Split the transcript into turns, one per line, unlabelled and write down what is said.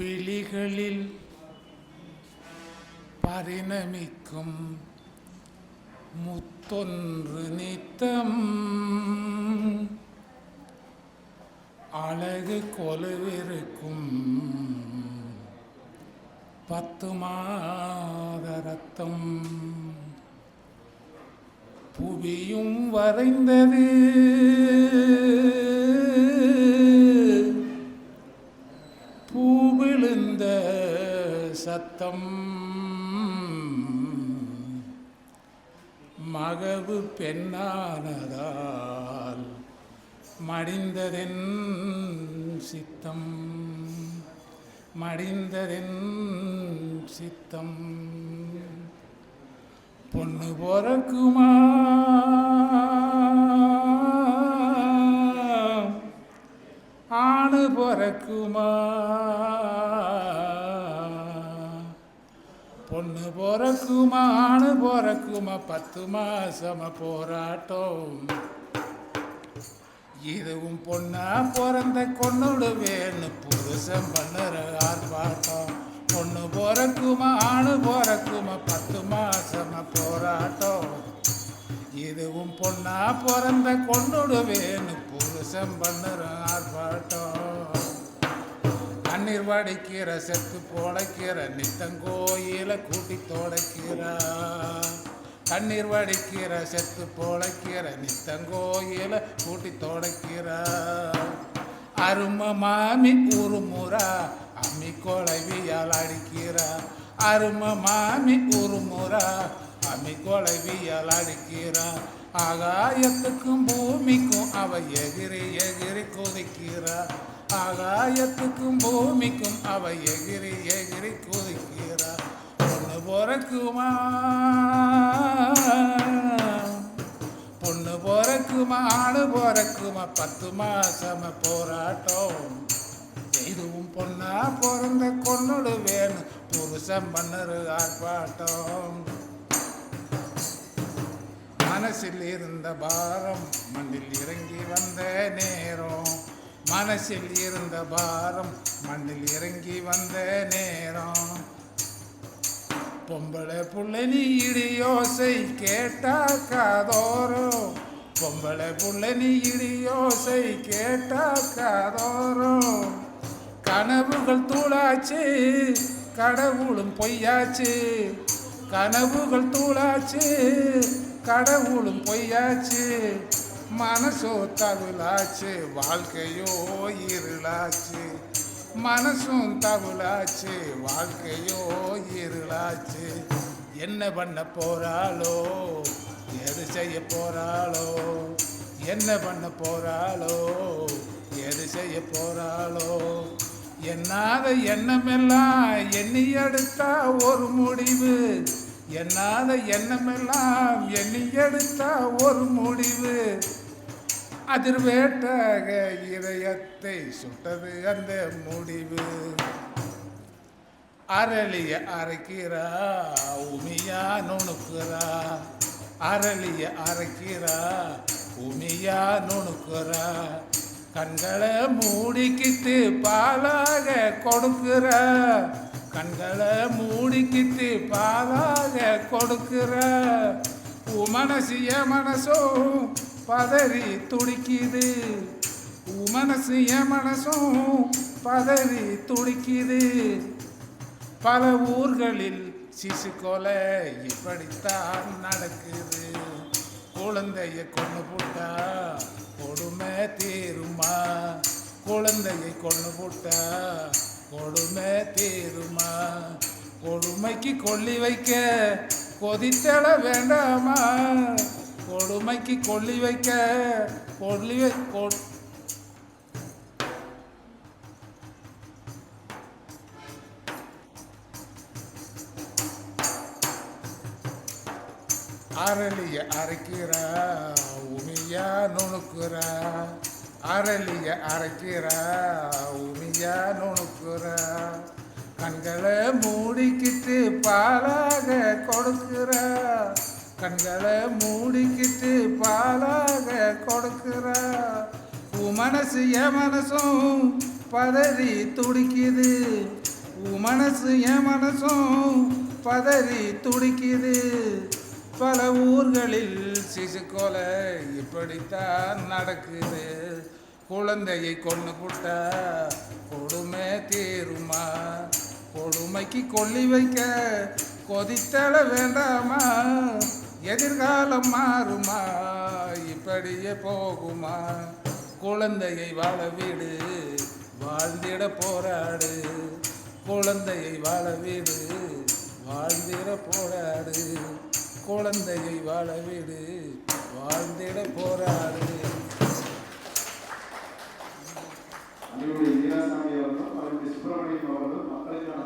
விழிகளில் பரிணமிக்கும் முத்தொன்று நித்தம். அழகு கொலுவிருக்கும் பத்து மாத ரத்தம் புவியும் வரைந்தது. சத்தம் மகவு பெண்ணானதால் மடிந்ததென் சித்தம். மடிந்ததென் சித்தம். பொண்ணு பிறக்குமா? ஆணு பொறக்குமா? பொண்ணு பிறக்குமா ஆணு பிறக்குமா பத்து மாசம போராட்டம். இதுவும் பொண்ணா பிறந்த கொன்னுடுவேன்னு புருஷன் பண்ணுற ஆர்ப்பாட்டம். பொண்ணு பிறக்குமா ஆணு பிறக்குமா பத்து மாசம போராட்டம். இதுவும் பொண்ணா பிறந்த கொன்னுடுவேன்னு புருஷன் பண்ணுற ஆர்ப்பாட்டம். தண்ணீர் வடிக்கிற செத்து போடைக்கிற நித்தங்கோயில கூட்டி தோடைக்கிறா தண்ணீர் வடிக்கிற செத்து போழைக்கிற நித்தங்கோயில கூட்டி தோடைக்கிறா அரும மாமி உருமுறா அம்மி கொலைவியால் அடிக்கிறா அரும மாமி உருமுறா அம்மி கொலைவியால் அடிக்கிறா ஆகாயத்துக்கும் பூமிக்கும் அவ எகிரி எகிரி கொதிக்கிறா ஆகாயத்துக்கும் பூமிக்கும் அவ எகிரி எகிரி குதிக்கிறா. பொண்ணு பிறக்குமா? பொண்ணு பிறக்குமா? ஆடு பிறக்குமா? பத்து மாசம போராட்டம். இதுவும் பொண்ணா பிறந்த கொன்னுடு வேணும். புருஷன் பண்ணுற ஆர்ப்பாட்டம். மனசில் இருந்த பாரம் மண்ணில் இறங்கி வந்த நேரம். மனசில் இருந்த பாரம் மண்ணில் இறங்கி வந்த நேரம். பொம்பளை புள்ள நீ இடி யோசை கேட்டா காதோரம் பொம்பளை புள்ள நீ இடி யோசை கேட்டா காதோரம் கனவுகள் தூளாச்சு கடவுளும் பொய்யாச்சு. கனவுகள் தூளாச்சு கடவுளும் பொய்யாச்சு. மனசோ தவிழாச்சு வாழ்க்கையோ இருளாச்சு. மனசும் தவிழாச்சு வாழ்க்கையோ இருளாச்சு. என்ன பண்ண போறாளோ எது செய்ய போறாளோ என்ன பண்ண போறாளோ எது செய்ய போறாளோ. என்னாத எண்ணமெல்லாம் எண்ணி எடுத்தா ஒரு முடிவு. என்னாத எண்ணமெல்லாம் எண்ணி எடுத்தா ஒரு முடிவு. அதிர்வேட்டாக இதயத்தை சுட்டது அந்த முடிவு. அரளிய அரைக்கிறா உமியா நுணுக்குறா. அரளிய அரைக்கிறா உமியா நுணுக்குறா. கண்களை மூடிக்கிட்டு பாலாக கொடுக்குறா. கண்களை மூடிக்கிட்டு பாதாக கொடுக்கிற உமனசிய மனசும் பதறி துடிக்குது. உமனசு என் மனசும் பதறி துடிக்குது. பல ஊர்களில் சிசு கொலை இப்படித்தான் நடக்குது. குழந்தைய கொண்டு போட்டா கொடுமை தீருமா? குழந்தையை கொண்டு போட்டா கொடுமை தீருமா? கொடுமைக்கு கொல்லி வைக்க கொதித்தள வேண்டாமா? கொடுமைக்கு கொல்லி வைக்க கொல்லி வை அரளிய அரைக்கிறா உமையா நுணுக்குறா. அரளிய அரைக்கிறா உமியா நுணுக்குறா. கண்களை மூடிக்கிட்டு பாலாக கொடுக்குறா. கண்களை மூடிக்கிட்டு பாலாக கொடுக்குறா. உன் மனசு என் மனசும் பதறி துடிக்குது. உமனசு மனசு என் மனசும் பதறி துடிக்குது. பல ஊர்களில் சிசு கொலை இப்படித்தான் நடக்குது. குழந்தையை கொண்டு குட்டா கொடுமை தீருமா? கொடுமைக்கு கொல்லி வைக்க கொதித்தள வேண்டாமா? எதிர்காலம் மாறுமா? இப்படியே போகுமா? குழந்தையை வாழ வீடு வாழ்ந்திட போராடு. குழந்தையை வாழ வீடு வாழ்ந்திட போராடு. குழந்தையை வாழவிடு வாழ்ந்திட போராடு.
அவர்களும் சுப்பிரமணியம் அவர்களும் மக்களுக்கான